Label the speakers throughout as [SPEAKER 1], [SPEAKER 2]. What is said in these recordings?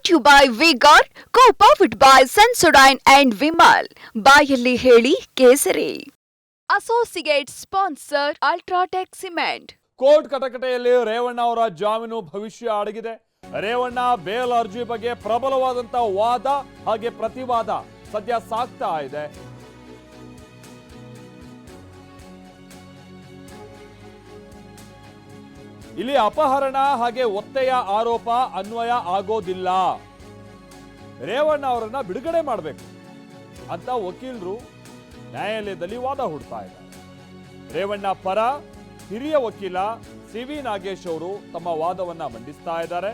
[SPEAKER 1] Brought you by Vigor co powered by Sensodyne and Vimal ಬಾಯಲ್ಲಿ ಹೇಳಿ ಕೇಸರಿ. Associate sponsor UltraTech cement
[SPEAKER 2] court ಕಟಕಟೆಯಲ್ಲಿ Revanna ಅವರ ಜಾಮೀನು ಭವಿಷ್ಯ ಅಡಗಿದೆ. ರೇವಣ್ಣ ಬೇಲ್ ಅರ್ಜಿ ಬಗ್ಗೆ ಪ್ರಬಲವಾದಂತ ವಾದ ಹಾಗೆ ಪ್ರತಿವಾದ ಸದ್ಯ ಸಾಕ್ತಾ ಇದೆ. ಇಲ್ಲಿ ಅಪಹರಣ ಹಾಗೆ ಒತ್ತೆಯ ಆರೋಪ ಅನ್ವಯ ಆಗೋದಿಲ್ಲ. ರೇವಣ್ಣ ಅವರನ್ನ ಬಿಡುಗಡೆ ಮಾಡಬೇಕು ಅಂತ ವಕೀಲರು ನ್ಯಾಯಾಲಯದಲ್ಲಿ ವಾದ ಹೂಡ್ತಾ ಇದ್ದಾರೆ. ರೇವಣ್ಣ ಪರ ಹಿರಿಯ ವಕೀಲ ಸಿ ವಿ ನಾಗೇಶ್ ಅವರು ತಮ್ಮ ವಾದವನ್ನ ಮಂಡಿಸ್ತಾ ಇದ್ದಾರೆ.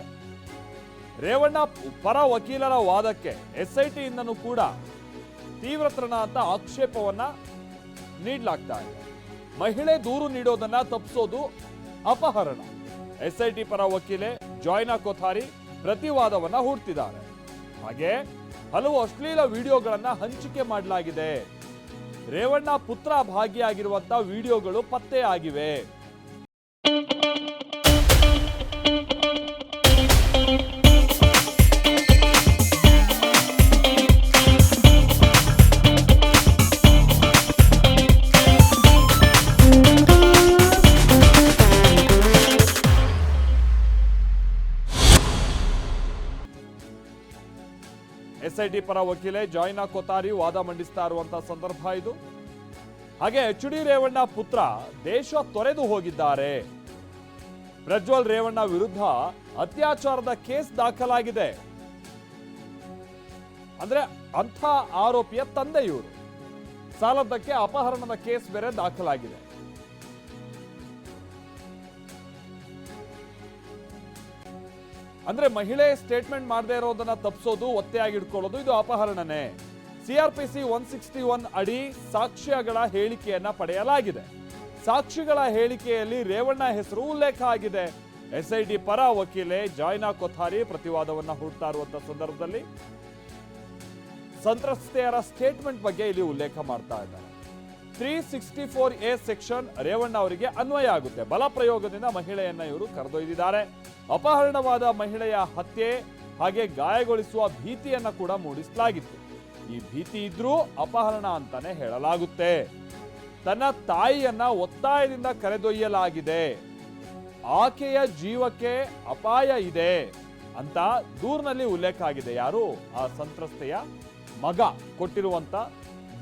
[SPEAKER 2] ರೇವಣ್ಣ ಪರ ವಕೀಲರ ವಾದಕ್ಕೆ ಎಸ್ ಐ ಕೂಡ ತೀವ್ರತರಣ ಅಂತ ಆಕ್ಷೇಪವನ್ನ ನೀಡಲಾಗ್ತಾ ಇದೆ. ಮಹಿಳೆ ದೂರು ನೀಡೋದನ್ನ ತಪ್ಪಿಸೋದು ಅಪಹರಣ. ಎಸ್ಐಟಿ ಪರ ವಕೀಲೆ ಜಾಯ್ನಾ ಕೊಥಾರಿ ಪ್ರತಿವಾದವನ್ನ ಹೂಡ್ತಿದ್ದಾರೆ. ಹಾಗೆ ಹಲವು ಅಶ್ಲೀಲ ವಿಡಿಯೋಗಳನ್ನ ಹಂಚಿಕೆ ಮಾಡಲಾಗಿದೆ. ರೇವಣ್ಣ ಪುತ್ರ ಭಾಗಿಯಾಗಿರುವಂತಹ ವಿಡಿಯೋಗಳು ಪತ್ತೆ ಆಗಿವೆ. ಎಸ್ಐಟಿ ಪರ ವಕೀಲೆ ಜಾಯ್ನಾ ಕೊತಾರಿ ವಾದ ಮಂಡಿಸ್ತಾ ಇರುವಂತಹ ಸಂದರ್ಭ ಇದು. ಹಾಗೆ ಎಚ್ ಡಿ ರೇವಣ್ಣ ಪುತ್ರ ದೇಶ ತೊರೆದು ಹೋಗಿದ್ದಾರೆ. ಪ್ರಜ್ವಲ್ ರೇವಣ್ಣ ವಿರುದ್ಧ ಅತ್ಯಾಚಾರದ ಕೇಸ್ ದಾಖಲಾಗಿದೆ. ಅಂದ್ರೆ ಅಂಥ ಆರೋಪಿಯ ತಂದೆ ಇವರು ಸಾಲದ್ದಕ್ಕೆ ಅಪಹರಣದ ಕೇಸ್ ಬೇರೆ ದಾಖಲಾಗಿದೆ. ಅಂದ್ರೆ ಮಹಿಳೆ ಸ್ಟೇಟ್ಮೆಂಟ್ ಮಾಡದೇ ಇರೋದನ್ನ ತಪ್ಪಿಸೋದು ಒತ್ತೆಯಾಗಿ ಇಟ್ಕೊಳ್ಳೋದು ಇದು ಅಪಹರಣನೇ. ಸಿಆರ್ಪಿಸಿ ಒನ್ ಸಿಕ್ಸ್ಟಿ ಒನ್ ಅಡಿ ಸಾಕ್ಷ್ಯಗಳ ಹೇಳಿಕೆಯನ್ನ ಪಡೆಯಲಾಗಿದೆ. ಸಾಕ್ಷಿಗಳ ಹೇಳಿಕೆಯಲ್ಲಿ ರೇವಣ್ಣ ಹೆಸರು ಉಲ್ಲೇಖ ಆಗಿದೆ. ಎಸ್ಐಟಿ ಪರ ವಕೀಲೆ ಜಾಯ್ನಾ ಕೊಥಾರಿ ಪ್ರತಿವಾದವನ್ನ ಹೂಡ್ತಾ ಇರುವಂತಹ ಸಂದರ್ಭದಲ್ಲಿ ಸಂತ್ರಸ್ತೆಯರ ಸ್ಟೇಟ್ಮೆಂಟ್ ಬಗ್ಗೆ ಇಲ್ಲಿ ಉಲ್ಲೇಖ ಮಾಡ್ತಾ ಇದ್ದಾರೆ. Three sixty four A section Revanna ಅವರಿಗೆ ಅನ್ವಯ ಆಗುತ್ತೆ. ಬಲ ಪ್ರಯೋಗದಿಂದ ಮಹಿಳೆಯನ್ನ ಇವರು ಕರೆದೊಯ್ದಿದ್ದಾರೆ. ಅಪಹರಣವಾದ ಮಹಿಳೆಯ ಹತ್ಯೆ ಹಾಗೆ ಗಾಯಗೊಳಿಸುವ ಭೀತಿಯನ್ನ ಕೂಡ ಮೂಡಿಸಲಾಗಿತ್ತು. ಈ ಭೀತಿ ಇದ್ರೂ ಅಪಹರಣ ಅಂತಾನೆ ಹೇಳಲಾಗುತ್ತೆ. ತನ್ನ ತಾಯಿಯನ್ನ ಒತ್ತಾಯದಿಂದ ಕರೆದೊಯ್ಯಲಾಗಿದೆ. ಆಕೆಯ ಜೀವಕ್ಕೆ ಅಪಾಯ ಇದೆ ಅಂತ ದೂರ್ನಲ್ಲಿ ಉಲ್ಲೇಖ ಆಗಿದೆ. ಯಾರು? ಆ ಸಂತ್ರಸ್ತೆಯ ಮಗ ಕೊಟ್ಟಿರುವಂತ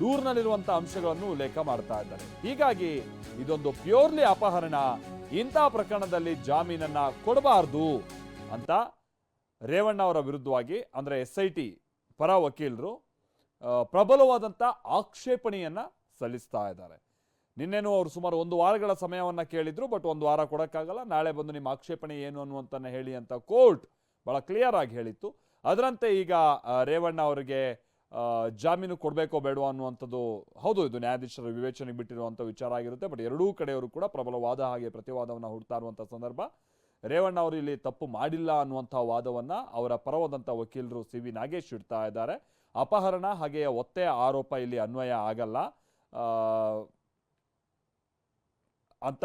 [SPEAKER 2] ದೂರ್ನಲ್ಲಿರುವಂತ ಅಂಶಗಳನ್ನು ಉಲ್ಲೇಖ ಮಾಡ್ತಾ ಇದ್ದಾರೆ. ಹೀಗಾಗಿ ಇದೊಂದು ಪ್ಯೂರ್ಲಿ ಅಪಹರಣ, ಇಂಥ ಪ್ರಕರಣದಲ್ಲಿ ಜಾಮೀನನ್ನ ಕೊಡಬಾರ್ದು ಅಂತ ರೇವಣ್ಣ ಅವರ ವಿರುದ್ಧವಾಗಿ, ಅಂದ್ರೆ ಎಸ್ ಐ ಟಿ ಪರ ವಕೀಲರು ಪ್ರಬಲವಾದಂಥ ಆಕ್ಷೇಪಣೆಯನ್ನ ಸಲ್ಲಿಸ್ತಾ ಇದ್ದಾರೆ. ನಿನ್ನೆನೂ ಅವರು ಸುಮಾರು ಒಂದು ವಾರಗಳ ಸಮಯವನ್ನ ಕೇಳಿದ್ರು, ಬಟ್ ಒಂದು ವಾರ ಕೊಡೋಕ್ಕಾಗಲ್ಲ. ನಾಳೆ ಬಂದು ನಿಮ್ಮ ಆಕ್ಷೇಪಣೆ ಏನು ಅನ್ನುವಂತನ್ನ ಹೇಳಿ ಅಂತ ಕೋರ್ಟ್ ಬಹಳ ಕ್ಲಿಯರ್ ಆಗಿ ಹೇಳಿತ್ತು. ಅದರಂತೆ ಈಗ ರೇವಣ್ಣ ಅವರಿಗೆ ಜಾಮೀನು ಕೊಡಬೇಕೋ ಬೇಡವೋ ಅನ್ನುವಂಥದ್ದು, ಹೌದು, ಇದು ನ್ಯಾಯಾಧೀಶರ ವಿವೇಚನೆಗೆ ಬಿಟ್ಟಿರುವಂಥ ವಿಚಾರ ಆಗಿರುತ್ತೆ, ಬಟ್ ಎರಡೂ ಕಡೆಯವರು ಕೂಡ ಪ್ರಬಲ ವಾದ ಹಾಗೆ ಪ್ರತಿವಾದವನ್ನು ಹುಡ್ತಾ ಇರುವಂಥ ಸಂದರ್ಭ. ರೇವಣ್ಣ ಅವರು ಇಲ್ಲಿ ತಪ್ಪು ಮಾಡಿಲ್ಲ ಅನ್ನುವಂಥ ವಾದವನ್ನು ಅವರ ಪರವಾದಂಥ ವಕೀಲರು ಸಿ ವಿ ನಾಗೇಶ್ ಇಡ್ತಾ ಇದ್ದಾರೆ. ಅಪಹರಣ ಹಾಗೆಯೇ ಒತ್ತೆ ಆರೋಪ ಇಲ್ಲಿ ಅನ್ವಯ ಆಗಲ್ಲ. ಅಂತ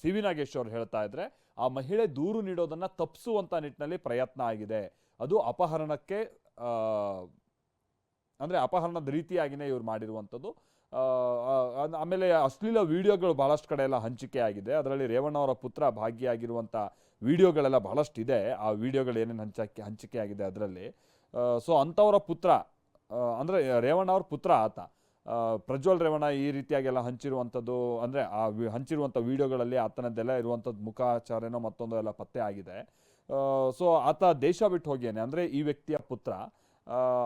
[SPEAKER 2] ಸಿ ವಿ ನಾಗೇಶ್ ಅವರು ಹೇಳ್ತಾ ಇದ್ರೆ, ಆ ಮಹಿಳೆ ದೂರು ನೀಡೋದನ್ನ ತಪ್ಪಿಸುವಂಥ ನಿಟ್ಟಿನಲ್ಲಿ ಪ್ರಯತ್ನ ಆಗಿದೆ. ಅದು ಅಪಹರಣಕ್ಕೆ ಅಂದ್ರೆ ಅಪಹರಣದ ರೀತಿಯಾಗಿನೇ ಇವ್ರು ಮಾಡಿರುವಂಥದ್ದು. ಆಮೇಲೆ ಅಶ್ಲೀಲ ವಿಡಿಯೋಗಳು ಬಹಳಷ್ಟು ಕಡೆ ಎಲ್ಲ ಹಂಚಿಕೆ ಆಗಿದೆ. ಅದರಲ್ಲಿ ರೇವಣ್ಣ ಅವರ ಪುತ್ರ ಭಾಗಿಯಾಗಿರುವಂಥ ವಿಡಿಯೋಗಳೆಲ್ಲ ಬಹಳಷ್ಟು ಇದೆ ಆ ವಿಡಿಯೋಗಳು ಏನೇನು ಹಂಚಕ್ಕೆ ಹಂಚಿಕೆ ಆಗಿದೆ ಅದರಲ್ಲಿ. ಸೊ ಅಂಥವರ ಪುತ್ರ ಅಂದರೆ ಅಂದ್ರೆ ರೇವಣ್ಣ ಅವ್ರ ಪುತ್ರ ಆತ. ಪ್ರಜ್ವಲ್ ರೇವಣ್ಣ ಈ ರೀತಿಯಾಗೆಲ್ಲ ಹಂಚಿರುವಂಥದ್ದು, ಅಂದ್ರೆ ಆ ವಿ- ಹಂಚಿರುವಂಥ ವೀಡಿಯೋಗಳಲ್ಲಿ ಆತನದ್ದೆಲ್ಲ ಇರುವಂಥದ್ದು ಮುಖಾಚಾರನೋ ಮತ್ತೊಂದು ಎಲ್ಲ ಪತ್ತೆ ಆಗಿದೆ. ಸೊ ಆತ ದೇಶ ಬಿಟ್ಟು ಹೋಗಿಯಾನೆ ಅಂದ್ರೆ ಈ ವ್ಯಕ್ತಿಯ ಪುತ್ರ.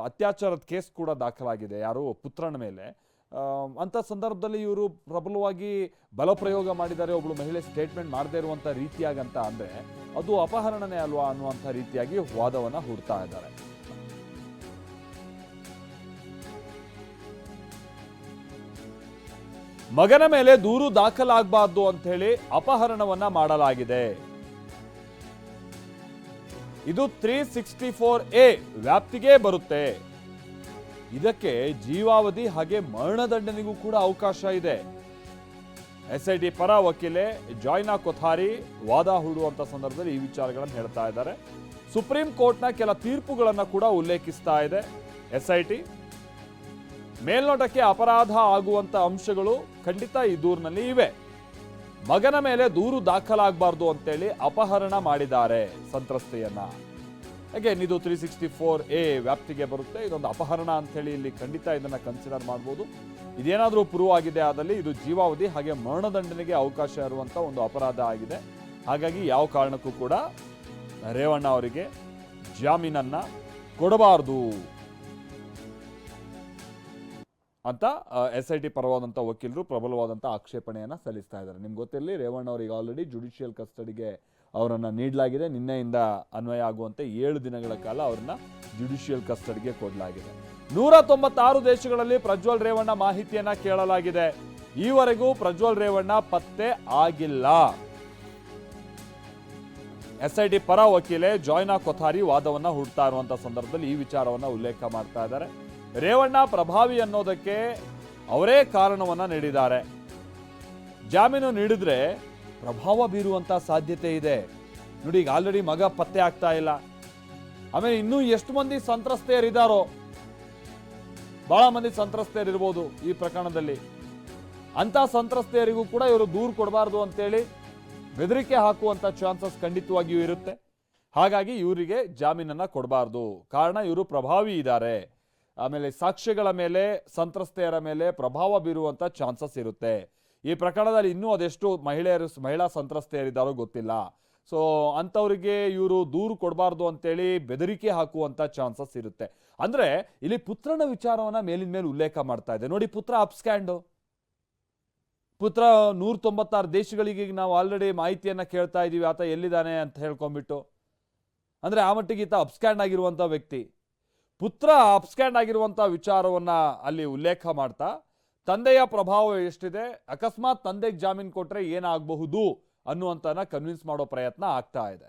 [SPEAKER 2] ಅತ್ಯಾಚಾರದ ಕೇಸ್ ಕೂಡ ದಾಖಲಾಗಿದೆ. ಯಾರು? ಪುತ್ರನ ಮೇಲೆ. ಅಂಥ ಸಂದರ್ಭದಲ್ಲಿ ಇವರು ಪ್ರಬಲವಾಗಿ ಬಲಪ್ರಯೋಗ ಮಾಡಿದ್ದಾರೆ. ಒಬ್ಬಳು ಮಹಿಳೆ ಸ್ಟೇಟ್ಮೆಂಟ್ ಮಾಡದೇ ಇರುವಂತ ರೀತಿಯಾಗಂತ ಅಂದ್ರೆ ಅದು ಅಪಹರಣನೇ ಅಲ್ವಾ ಅನ್ನುವಂಥ ರೀತಿಯಾಗಿ ವಾದವನ್ನ ಹುಡ್ತಾ ಇದ್ದಾರೆ. ಮಗನ ಮೇಲೆ ದೂರು ದಾಖಲಾಗಬಾರ್ದು ಅಂತ ಹೇಳಿ ಅಪಹರಣವನ್ನ ಮಾಡಲಾಗಿದೆ. ಇದು ತ್ರೀ ಸಿಕ್ಸ್ಟಿ ಫೋರ್ ಎ ವ್ಯಾಪ್ತಿಗೆ ಬರುತ್ತೆ. ಇದಕ್ಕೆ ಜೀವಾವಧಿ ಹಾಗೆ ಮರಣದಂಡನೆಗೂ ಕೂಡ ಅವಕಾಶ ಇದೆ. ಎಸ್ ಐ ಟಿ ಪರ ವಕೀಲೆ ಜಾಯ್ನಾ ಕೊಥಾರಿ ವಾದ ಹೂಡುವಂತ ಸಂದರ್ಭದಲ್ಲಿ ಈ ವಿಚಾರಗಳನ್ನು ಹೇಳ್ತಾ ಇದ್ದಾರೆ. ಸುಪ್ರೀಂ ಕೋರ್ಟ್ನ ಕೆಲ ತೀರ್ಪುಗಳನ್ನು ಕೂಡ ಉಲ್ಲೇಖಿಸ್ತಾ ಇದೆ ಎಸ್ ಐ ಟಿ. ಮೇಲ್ನೋಟಕ್ಕೆ ಅಪರಾಧ ಆಗುವಂತ ಅಂಶಗಳು ಖಂಡಿತ ಈ ದೂರಿನಲ್ಲಿ ಇವೆ. ಮಗನ ಮೇಲೆ ದೂರು ದಾಖಲಾಗಬಾರ್ದು ಅಂತೇಳಿ ಅಪಹರಣ ಮಾಡಿದ್ದಾರೆ ಸಂತ್ರಸ್ತೆಯನ್ನ. ಅಗೇನ್ ಇದು ತ್ರೀ ಸಿಕ್ಸ್ಟಿ ಫೋರ್ ಎ ವ್ಯಾಪ್ತಿಗೆ ಬರುತ್ತೆ. ಇದೊಂದು ಅಪಹರಣ ಅಂತೇಳಿ ಇಲ್ಲಿ ಖಂಡಿತ ಇದನ್ನ ಕನ್ಸಿಡರ್ ಮಾಡ್ಬೋದು. ಇದೇನಾದರೂ ಪ್ರೂವ್ ಆಗಿದೆ ಆದಲ್ಲಿ ಇದು ಜೀವಾವಧಿ ಹಾಗೆ ಮರಣದಂಡನೆಗೆ ಅವಕಾಶ ಇರುವಂಥ ಒಂದು ಅಪರಾಧ ಆಗಿದೆ. ಹಾಗಾಗಿ ಯಾವ ಕಾರಣಕ್ಕೂ ಕೂಡ ರೇವಣ್ಣ ಅವರಿಗೆ ಜಾಮೀನನ್ನ ಕೊಡಬಾರದು. ಅಂತ ಎಸ್ ಐ ಟಿ ಪರವಾದಂಥ ವಕೀಲರು ಪ್ರಬಲವಾದಂಥ ಆಕ್ಷೇಪಣೆಯನ್ನು ಸಲ್ಲಿಸ್ತಾ ಇದ್ದಾರೆ. ನಿಮ್ಗೆ ಗೊತ್ತಿರಲಿ, ರೇವಣ್ಣ ಅವರಿಗೆ ಆಲ್ರೆಡಿ ಜುಡಿಷಿಯಲ್ ಕಸ್ಟಡಿಗೆ ಅವರನ್ನು ನೀಡಲಾಗಿದೆ. ನಿನ್ನೆಯಿಂದ ಅನ್ವಯ ಆಗುವಂತೆ ಏಳು ದಿನಗಳ ಕಾಲ ಅವರನ್ನು ಜುಡಿಷಿಯಲ್ ಕಸ್ಟಡಿಗೆ ಕೊಡಲಾಗಿದೆ. ನೂರ ತೊಂಬತ್ತಾರು ದೇಶಗಳಲ್ಲಿ ಪ್ರಜ್ವಲ್ ರೇವಣ್ಣ ಮಾಹಿತಿಯನ್ನ ಕೇಳಲಾಗಿದೆ. ಈವರೆಗೂ ಪ್ರಜ್ವಲ್ ರೇವಣ್ಣ ಪತ್ತೆ ಆಗಿಲ್ಲ. ಎಸ್ ಐ ಟಿ ಪರ ವಕೀಲೆ ಜಾಯ್ನಾ ಕೊಥಾರಿ ವಾದವನ್ನ ಹುಡ್ತಾ ಇರುವಂತಹ ಸಂದರ್ಭದಲ್ಲಿ ಈ ವಿಚಾರವನ್ನ ಉಲ್ಲೇಖ ಮಾಡ್ತಾ ಇದ್ದಾರೆ. ರೇವಣ್ಣ ಪ್ರಭಾವಿ ಅನ್ನೋದಕ್ಕೆ ಅವರೇ ಕಾರಣವನ್ನ ನೀಡಿದ್ದಾರೆ. ಜಾಮೀನು ನೀಡಿದ್ರೆ ಪ್ರಭಾವ ಬೀರುವಂತ ಸಾಧ್ಯತೆ ಇದೆ. ನೋಡಿ, ಈಗ ಆಲ್ರೆಡಿ ಮಗ ಪತ್ತೆ ಆಗ್ತಾ ಇಲ್ಲ. ಆಮೇಲೆ ಇನ್ನೂ ಎಷ್ಟು ಮಂದಿ ಸಂತ್ರಸ್ತೆಯರಿದ್ದಾರೋ ಬಹಳ ಮಂದಿ ಸಂತ್ರಸ್ತೆಯರಿರ್ಬೋದು ಈ ಪ್ರಕರಣದಲ್ಲಿ. ಅಂತ ಸಂತ್ರಸ್ತೆಯರಿಗೂ ಕೂಡ ಇವರು ದೂರು ಕೊಡಬಾರ್ದು ಅಂತೇಳಿ ಬೆದರಿಕೆ ಹಾಕುವಂತ ಚಾನ್ಸಸ್ ಖಂಡಿತವಾಗಿಯೂ ಇರುತ್ತೆ. ಹಾಗಾಗಿ ಇವರಿಗೆ ಜಾಮೀನನ್ನು ಕೊಡಬಾರ್ದು. ಕಾರಣ ಇವರು ಪ್ರಭಾವಿ ಇದ್ದಾರೆ. ಆಮೇಲೆ ಸಾಕ್ಷ್ಯಗಳ ಮೇಲೆ, ಸಂತ್ರಸ್ತೆಯರ ಮೇಲೆ ಪ್ರಭಾವ ಬೀರುವಂತ ಚಾನ್ಸಸ್ ಇರುತ್ತೆ. ಈ ಪ್ರಕರಣದಲ್ಲಿ ಇನ್ನೂ ಅದೆಷ್ಟು ಮಹಿಳೆಯರು, ಮಹಿಳಾ ಸಂತ್ರಸ್ತೆಯರಿದ್ದಾರೋ ಗೊತ್ತಿಲ್ಲ. ಸೊ ಅಂಥವ್ರಿಗೆ ಇವರು ದೂರು ಕೊಡಬಾರ್ದು ಅಂತೇಳಿ ಬೆದರಿಕೆ ಹಾಕುವಂತ ಚಾನ್ಸಸ್ ಇರುತ್ತೆ. ಅಂದ್ರೆ, ಇಲ್ಲಿ ಪುತ್ರನ ವಿಚಾರವನ್ನ ಮೇಲಿನ ಮೇಲೆ ಉಲ್ಲೇಖ ಮಾಡ್ತಾ ಇದೆ. ನೋಡಿ, ಪುತ್ರ ಅಪ್ಸ್ಕ್ಯಾಂಡು ಪುತ್ರ ನೂರ ತೊಂಬತ್ತಾರು ದೇಶಗಳಿಗೆ ನಾವು ಆಲ್ರೆಡಿ ಮಾಹಿತಿಯನ್ನ ಕೇಳ್ತಾ ಇದೀವಿ. ಆತ ಎಲ್ಲಿದ್ದಾನೆ ಅಂತ ಹೇಳ್ಕೊಂಡ್ಬಿಟ್ಟು. ಅಂದ್ರೆ ಆ ಮಟ್ಟಿಗೆ ಈತ ಅಪ್ಸ್ಕ್ಯಾಂಡ್ ಆಗಿರುವಂತ ವ್ಯಕ್ತಿ. ಪುತ್ರ ಅಪ್ಸ್ಕ್ಯಾಂಡ್ ಆಗಿರುವಂಥ ವಿಚಾರವನ್ನ ಅಲ್ಲಿ ಉಲ್ಲೇಖ ಮಾಡ್ತಾ, ತಂದೆಯ ಪ್ರಭಾವ ಎಷ್ಟಿದೆ, ಅಕಸ್ಮಾತ್ ತಂದೆಗೆ ಜಾಮೀನು ಕೊಟ್ರೆ ಏನಾಗಬಹುದು ಅನ್ನುವಂತನ ಕನ್ವಿನ್ಸ್ ಮಾಡೋ ಪ್ರಯತ್ನ ಆಗ್ತಾ ಇದೆ.